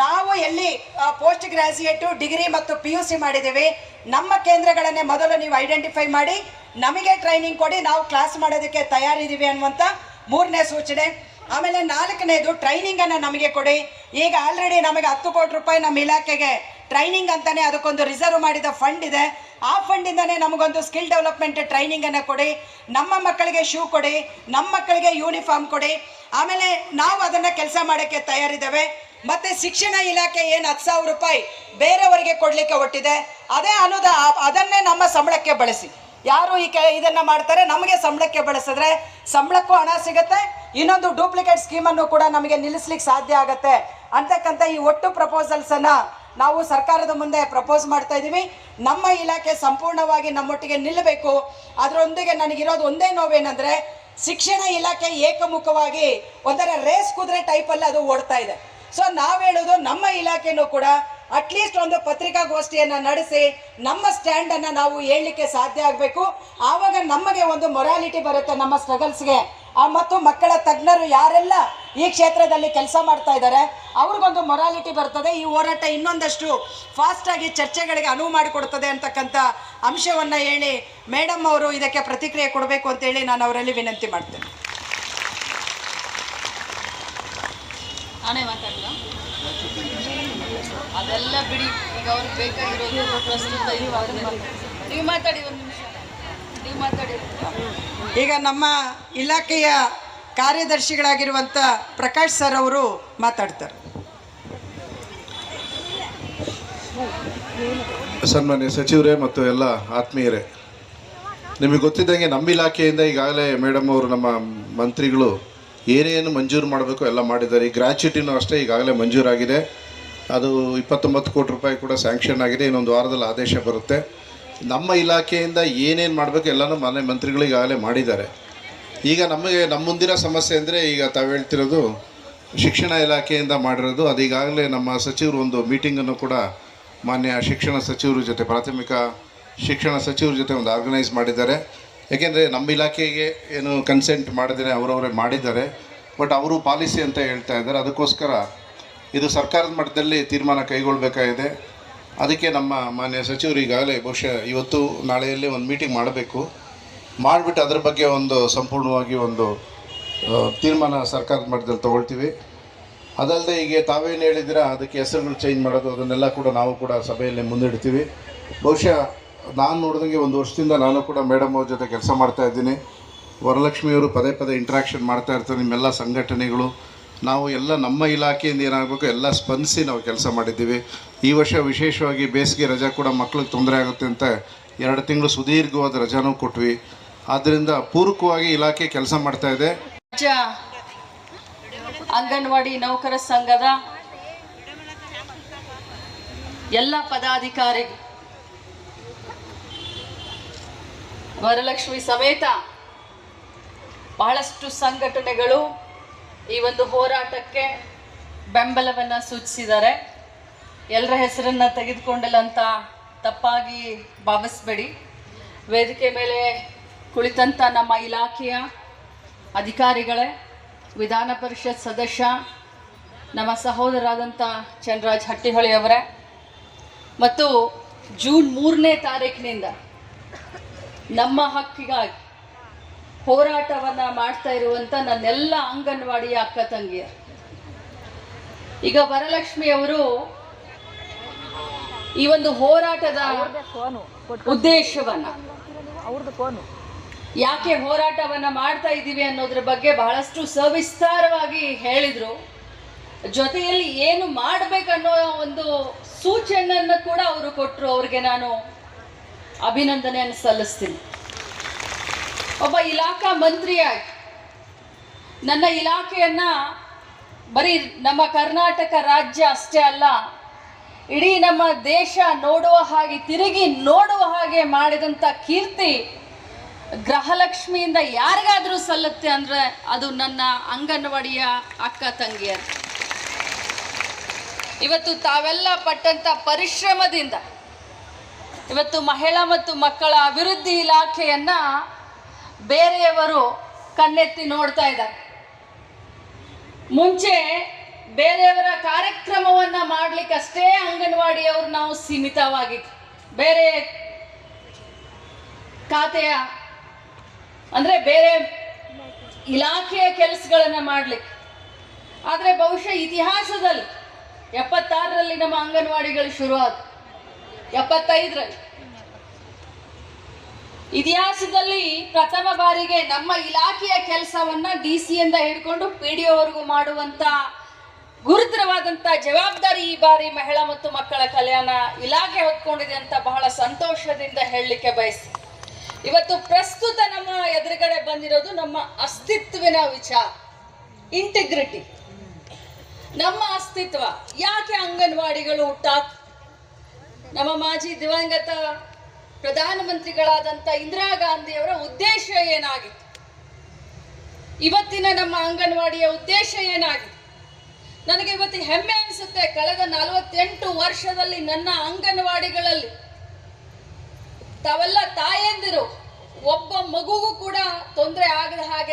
ನಾವು ಎಲ್ಲಿ post graduate degree ಮತ್ತು ಪಿ ಯು ಸಿ ಮಾಡಿದ್ದೀವಿ, ನಮ್ಮ ಕೇಂದ್ರಗಳನ್ನೇ ಮೊದಲು ನೀವು ಐಡೆಂಟಿಫೈ ಮಾಡಿ, ನಮಗೆ ಟ್ರೈನಿಂಗ್ ಕೊಡಿ, ನಾವು ಕ್ಲಾಸ್ ಮಾಡೋದಕ್ಕೆ ತಯಾರಿದ್ದೀವಿ ಅನ್ನುವಂಥ ಮೂರನೇ ಸೂಚನೆ. ಆಮೇಲೆ ನಾಲ್ಕನೇದು ಟ್ರೈನಿಂಗನ್ನು ನಮಗೆ ಕೊಡಿ. ಈಗ ಆಲ್ರೆಡಿ ನಮಗೆ ಹತ್ತು ಕೋಟಿ ರೂಪಾಯಿ ನಮ್ಮ ಇಲಾಖೆಗೆ ಟ್ರೈನಿಂಗ್ ಅಂತಲೇ ಅದಕ್ಕೊಂದು ರಿಸರ್ವ್ ಮಾಡಿದ ಫಂಡ್ ಇದೆ. ಆ ಫಂಡಿಂದನೇ ನಮಗೊಂದು ಸ್ಕಿಲ್ ಡೆವಲಪ್ಮೆಂಟ್ ಟ್ರೈನಿಂಗನ್ನು ಕೊಡಿ. ನಮ್ಮ ಮಕ್ಕಳಿಗೆ ಶೂ ಕೊಡಿ. ನಮ್ಮ ಮಕ್ಕಳಿಗೆ ಯೂನಿಫಾರ್ಮ್ ಕೊಡಿ. ಆಮೇಲೆ ನಾವು ಅದನ್ನು ಕೆಲಸ ಮಾಡೋಕ್ಕೆ ತಯಾರಿದ್ದೇವೆ. ಮತ್ತೆ ಶಿಕ್ಷಣ ಇಲಾಖೆ ಏನು ಹತ್ತು ಸಾವಿರ ರೂಪಾಯಿ ಬೇರೆಯವರಿಗೆ ಕೊಡಲಿಕ್ಕೆ ಒಟ್ಟಿದೆ, ಅದೇ ಅನುದ ಅದನ್ನೇ ನಮ್ಮ ಸಂಬಳಕ್ಕೆ ಬಳಸಿ. ಯಾರು ಈ ಕೆ ಇದನ್ನ ಮಾಡ್ತಾರೆ, ನಮಗೆ ಸಂಬಳಕ್ಕೆ ಬಳಸಿದ್ರೆ ಸಂಬಳಕ್ಕೂ ಹಣ ಸಿಗುತ್ತೆ, ಇನ್ನೊಂದು ಡೂಪ್ಲಿಕೇಟ್ ಸ್ಕೀಮನ್ನು ಕೂಡ ನಮಗೆ ನಿಲ್ಲಿಸ್ಲಿಕ್ಕೆ ಸಾಧ್ಯ ಆಗುತ್ತೆ ಅಂತಕ್ಕಂಥ ಈ ಒಟ್ಟು ಪ್ರಪೋಸಲ್ಸನ್ನು ನಾವು ಸರ್ಕಾರದ ಮುಂದೆ ಪ್ರಪೋಸ್ ಮಾಡ್ತಾ ಇದ್ದೀವಿ ನಮ್ಮ ಇಲಾಖೆ ಸಂಪೂರ್ಣವಾಗಿ ನಮ್ಮೊಟ್ಟಿಗೆ ನಿಲ್ಲಬೇಕು. ಅದರೊಂದಿಗೆ ನನಗಿರೋದು ಒಂದೇ ನೋವೇನೆಂದರೆ, ಶಿಕ್ಷಣ ಇಲಾಖೆ ಏಕಮುಖವಾಗಿ ಒಂಥರ ರೇಸ್ ಕುದುರೆ ಟೈಪಲ್ಲಿ ಅದು ಓಡ್ತಾ ಇದೆ. ಸೊ ನಾವು ಹೇಳೋದು ನಮ್ಮ ಇಲಾಖೆನೂ ಕೂಡ ಅಟ್ಲೀಸ್ಟ್ ಒಂದು ಪತ್ರಿಕಾಗೋಷ್ಠಿಯನ್ನು ನಡೆಸಿ ನಮ್ಮ ಸ್ಟ್ಯಾಂಡನ್ನು ನಾವು ಹೇಳಲಿಕ್ಕೆ ಸಾಧ್ಯ ಆಗಬೇಕು. ಆವಾಗ ನಮಗೆ ಒಂದು ಮೊರಾಲಿಟಿ ಬರುತ್ತೆ ನಮ್ಮ ಸ್ಟ್ರಗಲ್ಸ್ಗೆ ಮತ್ತು ಮಕ್ಕಳ ತಜ್ಞರು ಯಾರೆಲ್ಲ ಈ ಕ್ಷೇತ್ರದಲ್ಲಿ ಕೆಲಸ ಮಾಡ್ತಾ ಇದ್ದಾರೆ, ಅವ್ರಿಗೊಂದು ಮೊರಾಲಿಟಿ ಬರ್ತದೆ. ಈ ಹೋರಾಟ ಇನ್ನೊಂದಷ್ಟು ಫಾಸ್ಟಾಗಿ ಚರ್ಚೆಗಳಿಗೆ ಅನುವು ಮಾಡಿಕೊಡ್ತದೆ ಅಂತಕ್ಕಂಥ ಅಂಶವನ್ನು ಹೇಳಿ ಮೇಡಮ್ ಅವರು ಇದಕ್ಕೆ ಪ್ರತಿಕ್ರಿಯೆ ಕೊಡಬೇಕು ಅಂತೇಳಿ ನಾನು ಅವರಲ್ಲಿ ವಿನಂತಿ ಮಾಡ್ತೇನೆ. ಬಿಡಿ ಈಗ ಅವ್ರಿಗೆ ಬೇಕಾಗಿರೋದು ಪ್ರಸ್ತುತ ನೀವು ಮಾತಾಡಿ ಒಂದು ನಿಮಿಷ. ನೀವು ಮಾತಾಡಿ. ಈಗ ನಮ್ಮ ಇಲಾಖೆಯ ಕಾರ್ಯದರ್ಶಿಗಳಾಗಿರುವಂಥ ಪ್ರಕಾಶ್ ಸರ್ ಅವರು ಮಾತಾಡ್ತಾರೆ. ಸನ್ಮಾನ್ಯ ಸಚಿವರೇ ಮತ್ತು ಎಲ್ಲ ಆತ್ಮೀಯರೇ ನಿಮಗೆ ಗೊತ್ತಿದ್ದಂಗೆ ನಮ್ಮ ಇಲಾಖೆಯಿಂದ ಈಗಾಗಲೇ ಮೇಡಮ್ ಅವರು ನಮ್ಮ ಮಂತ್ರಿಗಳು ಏನೇನು ಮಂಜೂರು ಮಾಡಬೇಕು ಎಲ್ಲ ಮಾಡಿದ್ದಾರೆ. ಈ ಗ್ರ್ಯಾಚ್ಯುಟಿನೂ ಅಷ್ಟೇ ಈಗಾಗಲೇ ಮಂಜೂರಾಗಿದೆ. ಅದು ಇಪ್ಪತ್ತೊಂಬತ್ತು ಕೋಟಿ ರೂಪಾಯಿ ಕೂಡ ಸ್ಯಾಂಕ್ಷನ್ ಆಗಿದೆ. ಇನ್ನೊಂದು ವಾರದಲ್ಲಿ ಆದೇಶ ಬರುತ್ತೆ. ನಮ್ಮ ಇಲಾಖೆಯಿಂದ ಏನೇನು ಮಾಡಬೇಕು ಎಲ್ಲನೂ ಮನೆ ಮಂತ್ರಿಗಳಿಗಾಗಲೇ ಮಾಡಿದ್ದಾರೆ. ಈಗ ನಮಗೆ ನಮ್ಮ ಮುಂದಿನ ಸಮಸ್ಯೆ ಅಂದರೆ ಈಗ ತಾವು ಹೇಳ್ತಿರೋದು ಶಿಕ್ಷಣ ಇಲಾಖೆಯಿಂದ ಮಾಡಿರೋದು. ಅದು ಈಗಾಗಲೇ ನಮ್ಮ ಸಚಿವರು ಒಂದು ಮೀಟಿಂಗನ್ನು ಕೂಡ ಮಾನ್ಯ ಶಿಕ್ಷಣ ಸಚಿವರ ಜೊತೆ, ಪ್ರಾಥಮಿಕ ಶಿಕ್ಷಣ ಸಚಿವರ ಜೊತೆ ಒಂದು ಆರ್ಗನೈಸ್ ಮಾಡಿದ್ದಾರೆ. ಏಕೆಂದರೆ ನಮ್ಮ ಇಲಾಖೆಗೆ ಏನು ಕನ್ಸೆಂಟ್ ಮಾಡಿದರೆ ಅವರವರೇ ಮಾಡಿದ್ದಾರೆ. ಬಟ್ ಅವರು ಪಾಲಿಸಿ ಅಂತ ಹೇಳ್ತಾ ಇದ್ದಾರೆ. ಅದಕ್ಕೋಸ್ಕರ ಇದು ಸರ್ಕಾರದ ಮಟ್ಟದಲ್ಲಿ ತೀರ್ಮಾನ ಕೈಗೊಳ್ಳಬೇಕಾಗಿದೆ ಅದಕ್ಕೆ ನಮ್ಮ ಮಾನ್ಯ ಸಚಿವರು ಈಗಾಗಲೇ ಬಹುಶಃ ಇವತ್ತು ನಾಳೆಯಲ್ಲಿ ಒಂದು ಮೀಟಿಂಗ್ ಮಾಡಬೇಕು. ಮಾಡಿಬಿಟ್ಟು ಅದರ ಬಗ್ಗೆ ಒಂದು ಸಂಪೂರ್ಣವಾಗಿ ಒಂದು ತೀರ್ಮಾನ ಸರ್ಕಾರದ ಮಟ್ಟದಲ್ಲಿ ತೊಗೊಳ್ತೀವಿ. ಅದಲ್ಲದೆ ಈಗ ತಾವೇನು ಹೇಳಿದ್ದೀರಾ, ಅದಕ್ಕೆ ಹೆಸರುಗಳು ಚೇಂಜ್ ಮಾಡೋದು, ಅದನ್ನೆಲ್ಲ ಕೂಡ ನಾವು ಕೂಡ ಸಭೆಯಲ್ಲಿ ಮುಂದಿಡ್ತೀವಿ. ಬಹುಶಃ ನಾನು ನೋಡಿದಂಗೆ ಒಂದು ವರ್ಷದಿಂದ ನಾನು ಕೂಡ ಮೇಡಮ್ ಅವ್ರ ಜೊತೆ ಕೆಲಸ ಮಾಡ್ತಾ ಇದ್ದೀನಿ. ವರಲಕ್ಷ್ಮಿಯವರು ಪದೇ ಪದೇ ಇಂಟ್ರಾಕ್ಷನ್ ಮಾಡ್ತಾ ಇರ್ತಾರೆ, ನಿಮ್ಮೆಲ್ಲ ಸಂಘಟನೆಗಳು. ನಾವು ಎಲ್ಲ ನಮ್ಮ ಇಲಾಖೆಯಿಂದ ಏನಾಗಬೇಕು, ಎಲ್ಲ ಸ್ಪಂದಿಸಿ ನಾವು ಕೆಲಸ ಮಾಡಿದ್ದೀವಿ. ಈ ವರ್ಷ ವಿಶೇಷವಾಗಿ ಬೇಸಿಗೆ ರಜಾ ಕೂಡ ಮಕ್ಳಿಗೆ ತೊಂದರೆ ಆಗುತ್ತೆ ಅಂತ ಎರಡು ತಿಂಗಳು ಸುದೀರ್ಘವಾದ ರಜಾನೂ ಕೊಟ್ವಿ. ಆದ್ದರಿಂದ ಪೂರಕವಾಗಿ ಇಲಾಖೆ ಕೆಲಸ ಮಾಡ್ತಾ ಇದೆ. ಅಂಗನವಾಡಿ ನೌಕರ ಸಂಘದ ಎಲ್ಲ ಪದಾಧಿಕಾರಿ ವರಲಕ್ಷ್ಮಿ ಸಮೇತ ಬಹಳಷ್ಟು ಸಂಘಟನೆಗಳು ಈ ಒಂದು ಹೋರಾಟಕ್ಕೆ ಬೆಂಬಲವನ್ನು ಸೂಚಿಸಿದ್ದಾರೆ. ಎಲ್ಲರ ಹೆಸರನ್ನು ತೆಗೆದುಕೊಂಡಿಲ್ಲ ಅಂತ ತಪ್ಪಾಗಿ ಭಾವಿಸ್ಬೇಡಿ. ವೇದಿಕೆ ಮೇಲೆ ಕುಳಿತಂಥ ನಮ್ಮ ಇಲಾಖೆಯ ಅಧಿಕಾರಿಗಳೇ, ವಿಧಾನ ಪರಿಷತ್ ಸದಸ್ಯ, ನಮ್ಮ ಸಹೋದರಾದಂಥ ಚಂದ್ರರಾಜ್ ಹಟ್ಟಿಹೊಳಿ ಅವರೇ. ಮತ್ತು ಜೂನ್ ಮೂರನೇ ತಾರೀಕಿನಿಂದ ನಮ್ಮ ಹಕ್ಕಿಗಾಗಿ ಹೋರಾಟವನ್ನು ಮಾಡ್ತಾ ಇರುವಂಥ ನನ್ನೆಲ್ಲ ಅಂಗನವಾಡಿಯ ಅಕ್ಕ ತಂಗಿಯ ಈಗ ವರಲಕ್ಷ್ಮಿ ಅವರು ಈ ಒಂದು ಹೋರಾಟದ ಉದ್ದೇಶವನ್ನ. ಯಾಕೆ ಹೋರಾಟವನ್ನ ಮಾಡ್ತಾ ಇದ್ದೀವಿ ಅನ್ನೋದ್ರ ಬಗ್ಗೆ ಬಹಳಷ್ಟು ಸವಿಸ್ತಾರವಾಗಿ ಹೇಳಿದ್ರು. ಜೊತೆಯಲ್ಲಿ ಏನು ಮಾಡಬೇಕನ್ನೋ ಒಂದು ಸೂಚನೆಯನ್ನು ಕೂಡ ಅವರು ಕೊಟ್ಟರು ಅವ್ರಿಗೆ ನಾನು ಅಭಿನಂದನೆಯನ್ನು ಸಲ್ಲಿಸ್ತೀನಿ. ಒಬ್ಬ ಇಲಾಖಾ ಮಂತ್ರಿಯಾಗಿ ನನ್ನ ಇಲಾಖೆಯನ್ನ ಬರೀ ನಮ್ಮ ಕರ್ನಾಟಕ ರಾಜ್ಯ ಅಷ್ಟೇ ಅಲ್ಲ, ಇಡೀ ನಮ್ಮ ದೇಶ ನೋಡುವ ಹಾಗೆ, ತಿರುಗಿ ನೋಡುವ ಹಾಗೆ ಮಾಡಿದಂಥ ಕೀರ್ತಿ ಗೃಹಲಕ್ಷ್ಮಿಯಿಂದ ಯಾರಿಗಾದರೂ ಸಲ್ಲುತ್ತೆ ಅಂದರೆ ಅದು ನನ್ನ ಅಂಗನವಾಡಿಯ ಅಕ್ಕ ತಂಗಿಯರು. ಇವತ್ತು ತಾವೆಲ್ಲ ಪಟ್ಟಂಥ ಪರಿಶ್ರಮದಿಂದ, ಇವತ್ತು ಮಹಿಳಾ ಮತ್ತು ಮಕ್ಕಳ ಅಭಿವೃದ್ಧಿ ಇಲಾಖೆಯನ್ನ ಬೇರೆಯವರು ಕಣ್ಣೆತ್ತಿ ನೋಡ್ತಾ ಇದ್ದಾರೆ. ಮುಂಚೆ ಬೇರೆಯವರ ಕಾರ್ಯಕ್ರಮವನ್ನ ಸೀಮಿತವಾಗಿತ್ತು ಬೇರೆ ಖಾತೆಯ, ಅಂದ್ರೆ ಬೇರೆ ಇಲಾಖೆಯ ಕೆಲಸಗಳನ್ನ ಮಾಡ್ಲಿಕ್ಕೆ. ಆದರೆ ಬಹುಶಃ ಇತಿಹಾಸದಲ್ಲಿ ಎಪ್ಪತ್ತಾರರಲ್ಲಿ ನಮ್ಮ ಅಂಗನವಾಡಿಗಳು ಶುರುವಾದ ಎಪ್ಪತ್ತೈದರಲ್ಲಿ. ಇತಿಹಾಸದಲ್ಲಿ ಪ್ರಥಮ ಬಾರಿಗೆ ನಮ್ಮ ಇಲಾಖೆಯ ಕೆಲಸವನ್ನ ಡಿ ಸಿಯಿಂದ ಹಿಡ್ಕೊಂಡು ಪಿ ಡಿ ಒವರೆಗೂ ಮಾಡುವಂತ ಗುರುತರವಾದಂತ ಜವಾಬ್ದಾರಿ ಈ ಬಾರಿ ಮಹಿಳಾ ಮತ್ತು ಮಕ್ಕಳ ಕಲ್ಯಾಣ ಇಲಾಖೆ ಹೊತ್ಕೊಂಡಿದೆ ಅಂತ ಬಹಳ ಸಂತೋಷದಿಂದ ಹೇಳಲಿಕ್ಕೆ ಬಯಸಿ, ಇವತ್ತು ಪ್ರಸ್ತುತ ನಮ್ಮ ಎದುರುಗಡೆ ಬಂದಿರೋದು ನಮ್ಮ ಅಸ್ತಿತ್ವಿನ ವಿಚಾರ ಇಂಟಿಗ್ರಿಟಿ ನಮ್ಮ ಅಸ್ತಿತ್ವ, ಯಾಕೆ ಅಂಗನವಾಡಿಗಳು ಹುಟ್ಟಾಕ್? ನಮ್ಮ ಮಾಜಿ ದಿವಂಗತ ಪ್ರಧಾನಮಂತ್ರಿಗಳಾದಂಥ ಇಂದಿರಾ ಗಾಂಧಿಯವರ ಉದ್ದೇಶ ಏನಾಗಿತ್ತು? ಇವತ್ತಿನ ನಮ್ಮ ಅಂಗನವಾಡಿಯ ಉದ್ದೇಶ ಏನಾಗಿತ್ತು ನನಗೆ ಇವತ್ತು ಹೆಮ್ಮೆ ಅನಿಸುತ್ತೆ, ಕಳೆದ ನಲವತ್ತೆಂಟು ವರ್ಷದಲ್ಲಿ ನನ್ನ ಅಂಗನವಾಡಿಗಳಲ್ಲಿ ತಾವೆಲ್ಲ ತಾಯಂದಿರು, ಒಬ್ಬ ಮಗುಗೂ ಕೂಡ ತೊಂದರೆ ಆಗದ ಹಾಗೆ